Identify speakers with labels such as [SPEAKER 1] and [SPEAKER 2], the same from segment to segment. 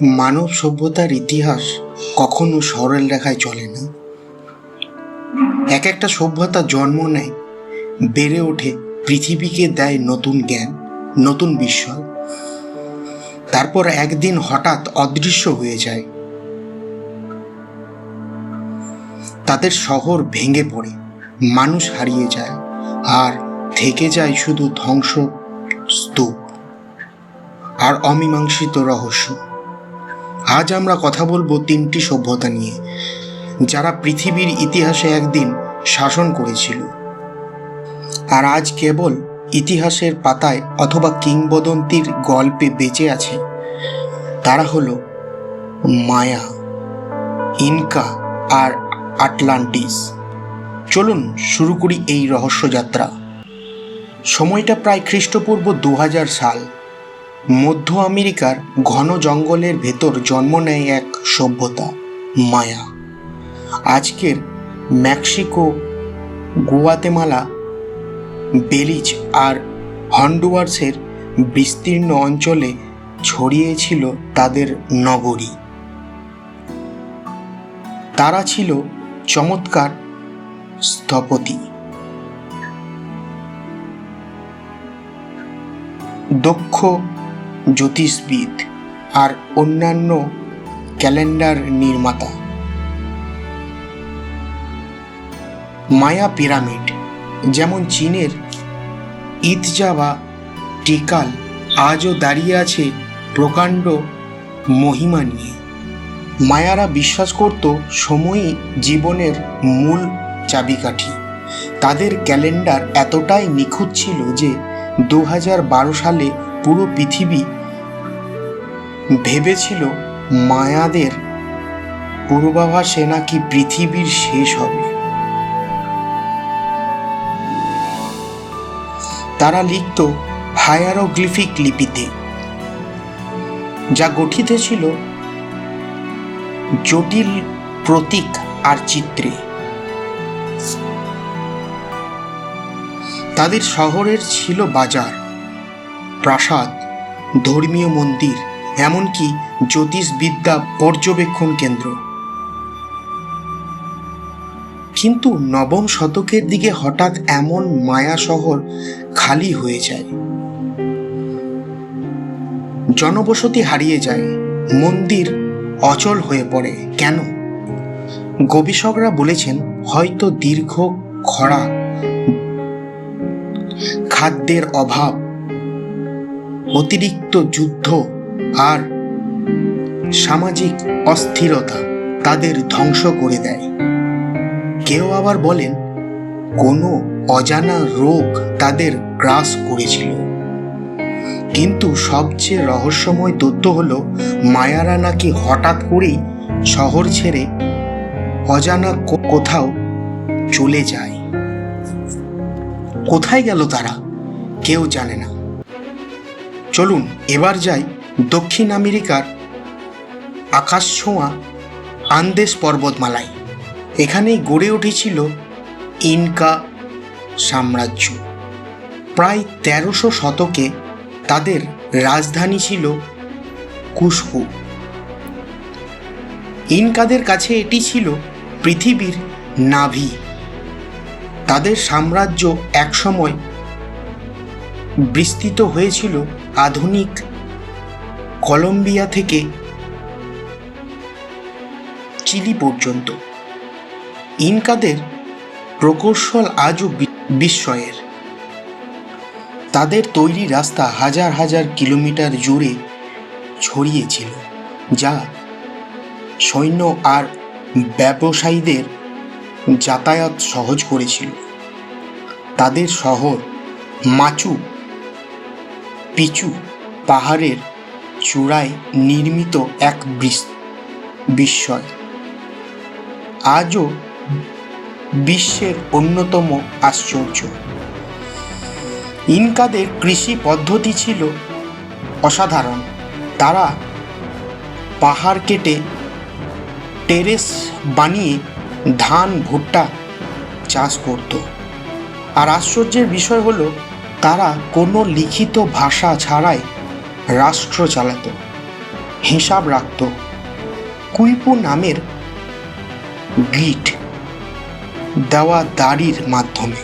[SPEAKER 1] মানব সভ্যতার ইতিহাস কখনো সরল রেখায় চলে না। এক একটা সভ্যতা জন্ম নেয়, বেড়ে ওঠে, পৃথিবীকে দেয় নতুন জ্ঞান, নতুন বিস্ময়। তারপর একদিন হঠাৎ অদৃশ্য হয়ে যায়। তাদের শহর ভেঙে পড়ে, মানুষ হারিয়ে যায়, আর থেকে যায় শুধু ধ্বংস, স্তূপ, আর অমীমাংসিত রহস্য। আজ আমরা কথা বলব তিনটি সভ্যতা নিয়ে, যারা পৃথিবীর ইতিহাসে একদিন শাসন করেছিল। আর আজ কেবল ইতিহাসের পাতায় অথবা কিংবদন্তির গল্পে বেঁচে আছে, তারা হলো মায়া, ইনকা আর আটলান্টিস। চলুন শুরু করি এই রহস্যযাত্রা। সময়টা প্রায় খ্রিস্টপূর্ব দু হাজার সাল। মধ্য আমেরিকার ঘন জঙ্গলের ভেতর জন্ম নেয় এক সভ্যতা, মায়া। আজকের মেক্সিকো, গুয়াতেমালা, বেলিজ আর হন্ডুয়ার্সের বিস্তীর্ণ অঞ্চলে ছড়িয়েছিল তাদের নগরী। তারা ছিল চমৎকার স্থপতি। দক্ষ জ্যোতিষবিদ আর অন্যান্য ক্যালেন্ডার নির্মাতা। মায়া পিরামিড, যেমন চীনের ইতজা বা টিকাল, আজও দাঁড়িয়ে আছে প্রকাণ্ড মহিমা নিয়ে। মায়ারা বিশ্বাস করত সময়ই জীবনের মূল চাবিকাঠি। তাদের ক্যালেন্ডার এতটাই নিখুঁত ছিল যে দু সালে পুরো পৃথিবী ভেবেছিল মায়াদের পূর্বাভাসে নাকি পৃথিবীর শেষ হবে। তারা লিখত হায়ারোগ্লিফিক লিপিতে, যা গঠিত ছিল জটিল প্রতীক আর চিত্রে। তাদের শহরের ছিল বাজার, প্রাসাদ, ধর্মীয় মন্দির এমনকি জ্যোতিষবিদ্যা পর্যবেক্ষণ কেন্দ্র। কিন্তু নবম শতকের দিকে হঠাৎ এমন মায়া শহর খালি হয়ে যায়। জনবসতি হারিয়ে যায়, মন্দির অচল হয়ে পড়ে। কেন? গবেষকরা বলেছেন, হয়তো দীর্ঘ খরা, খাদ্যের অভাব, অতিরিক্ত যুদ্ধ আর সামাজিক অস্থিরতা তাদের ধ্বংস করে দেয়। কেউ আবার বলেন, কোনো অজানা রোগ তাদের গ্রাস করেছিল। কিন্তু সবচেয়ে রহস্যময় তথ্য হল, মায়ারা নাকি হঠাৎ করেই শহর ছেড়ে অজানা কোথাও চলে যায়। কোথায় গেল তারা, কেউ জানে না। চলুন, এবার যাই দক্ষিণ আমেরিকার আকাশ ছোঁয়া আন্দেশ পর্বতমালায়। এখানেই গড়ে উঠেছিল ইনকা সাম্রাজ্য। প্রায় তেরোশো শতকে তাদের রাজধানী ছিল কুশকু ইনকাদের কাছে এটি ছিল পৃথিবীর নাভি। তাদের সাম্রাজ্য একসময় বিস্তৃত হয়েছিল আধুনিক কলম্বিয়া থেকে চিলি পর্যন্ত। ইনকাদের প্রকৌশল আজও বিস্ময়ের। তাদের তৈরি রাস্তা হাজার হাজার কিলোমিটার জুড়ে ছড়িয়েছিল যা সৈন্য আর ব্যবসায়ীদের যাতায়াত সহজ করেছিল। তাদের শহর মাচু পিচু পাহাড়ের চূড়ায় নির্মিত এক বিস- বিস্ময়। আজও বিশ্বের অন্যতম আশ্চর্য। ইনকাদের কৃষি পদ্ধতি ছিল অসাধারণ। তারা পাহাড় কেটে টেরেস বানিয়ে ধান, ভুট্টা চাষ করত। আর আশ্চর্যের বিষয় হলো, তারা কোনো লিখিত ভাষা ছাড়াই রাষ্ট্র চালাতো, হিসাব রাখত। কুইপু নামের গিট দেওয়া দাড়ির মাধ্যমে।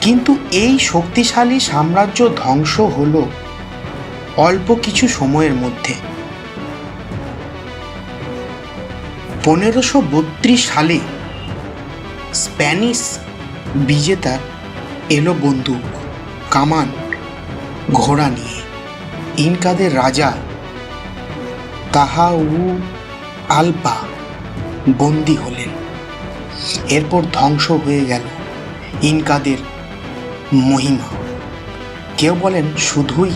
[SPEAKER 1] কিন্তু এই শক্তিশালী সাম্রাজ্য ধ্বংস হল অল্প কিছু সময়ের মধ্যে। পনেরোশো বত্রিশ সালে স্প্যানিশ বিজেতা এলো বন্দুক, কামান ঘোড়া নিয়ে। ইনকাদের রাজা তাহাউ আলপা বন্দি হলেন। এরপর ধ্বংস হয়ে গেল ইনকাদের মহিমা। কেউ বলেন শুধুই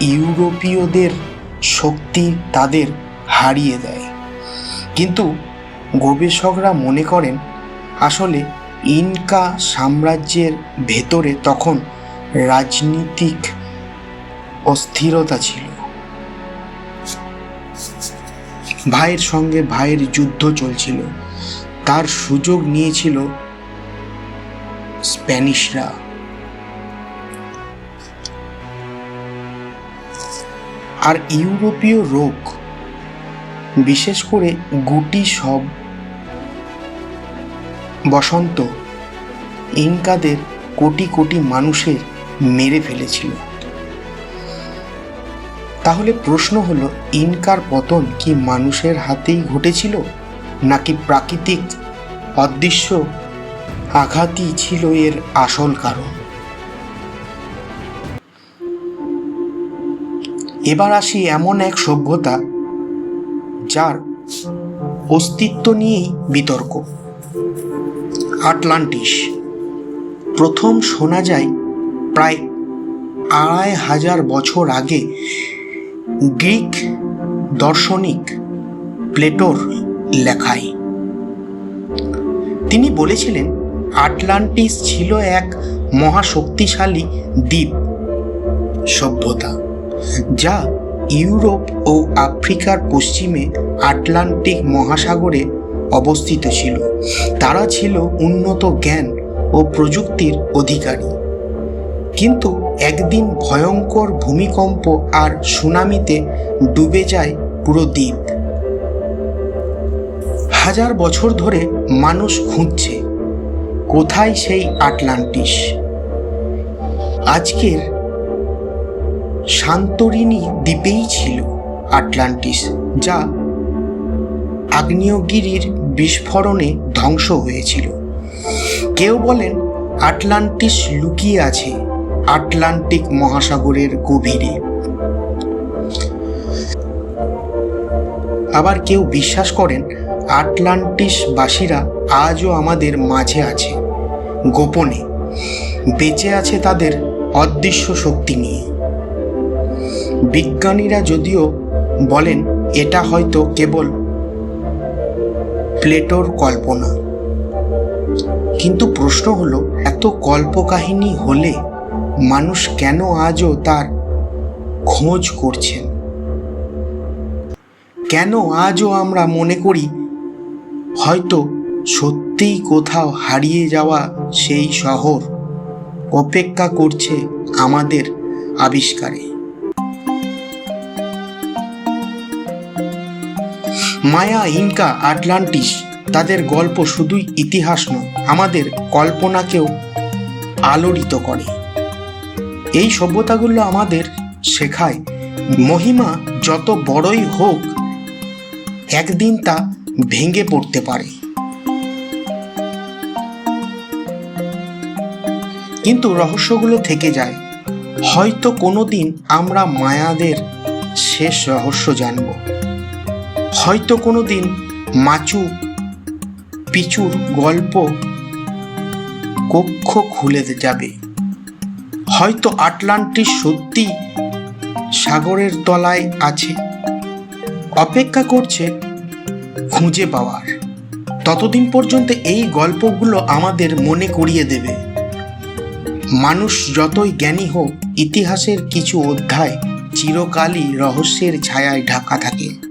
[SPEAKER 1] ইউরোপীয়দের শক্তি তাদের হারিয়ে দেয়। কিন্তু গবেষকরা মনে করেন, আসলে ইনকা সাম্রাজ্যের ভেতরে তখন রাজনীতিক অস্থিরতা ছিল। ভাইয়ের সঙ্গে ভাইয়ের যুদ্ধ চলছিল। তার সুযোগ নিয়েছিল স্প্যানিশরা। আর ইউরোপীয় রোগ, বিশেষ করে গুটি সব, বসন্ত, ইনকাদের কোটি কোটি মানুষের মেরে ফেলেছিল। তাহলে প্রশ্ন হলো, ইনকার পতন কি মানুষের হাতেই ঘটেছিল? নাকি প্রাকৃতিক অদৃশ্য আঘাতই ছিল এর আসল কারণ? এবার আসি এমন এক সভ্যতা, যার অস্তিত্ব নিয়েই বিতর্ক। আটলান্টিস। প্রথম শোনা যায় প্রায় আড়াই হাজার বছর আগে গ্রিক দার্শনিক প্লেটোর লেখায়। তিনি বলেছিলেন, আটলান্টিস ছিল এক মহাশক্তিশালী দ্বীপ সভ্যতা, যা ইউরোপ ও আফ্রিকার পশ্চিমে আটলান্টিক মহাসাগরে অবস্থিত ছিল। তারা ছিল উন্নত জ্ঞান ও প্রযুক্তির অধিকারী। কিন্তু একদিন ভয়ঙ্কর ভূমিকম্প আর সুনামিতে ডুবে যায় পুরো দ্বীপ। হাজার বছর ধরে মানুষ খুঁজছে, কোথায় সেই আটলান্টিস? আজকের শান্তরিনী দ্বীপেই ছিল আটলান্টিস, যা আগ্নেয়গিরির বিস্ফোরণে ধ্বংস হয়েছিল। কেউ বলেন আটলান্টিস লুকিয়ে আছে। আটলান্টিক মহাসাগরের গভীরে। আবার কেউ বিশ্বাস করেন আটলান্টিসবাসীরা আজও আমাদের মাঝে আছে, গোপনে। বেঁচে আছে তাদের অদৃশ্য শক্তি নিয়ে। বিজ্ঞানীরা যদিও বলেন, এটা হয়তো কেবল প্লেটোর কল্পনা। কিন্তু প্রশ্ন হলো, এত কল্পকাহিনী হলে মানুষ কেন আজও তার খোঁজ করছেন? কেন আজও আমরা মনে করি হয়তো সত্যিই কোথাও হারিয়ে যাওয়া সেই শহর অপেক্ষা করছে আমাদের আবিষ্কারে? মায়া, ইনকা, আটলান্টিস, তাদের গল্প শুধুই ইতিহাস নয়, আমাদের কল্পনাকেও আলোড়িত করে। এই সভ্যতাগুলো আমাদের শেখায়। মহিমা যত বড়ই হোক, একদিন তা ভেঙে পড়তে পারে। কিন্তু রহস্যগুলো থেকে যায়। হয়তো কোনোদিন আমরা মায়াদের শেষ রহস্য জানব। হয়তো কোনোদিন মাচু পিচুর গল্প কক্ষ খুলে যাবে। হয়তো আটলান্টিস সত্যি সাগরের তলায় আছে। অপেক্ষা করছে খুঁজে পাওয়ার। ততদিন পর্যন্ত এই গল্পগুলো আমাদের মনে করিয়ে দেবে। মানুষ যতই জ্ঞানী হোক, ইতিহাসের কিছু অধ্যায় চিরকালই রহস্যের ছায়ায় ঢাকা থাকে।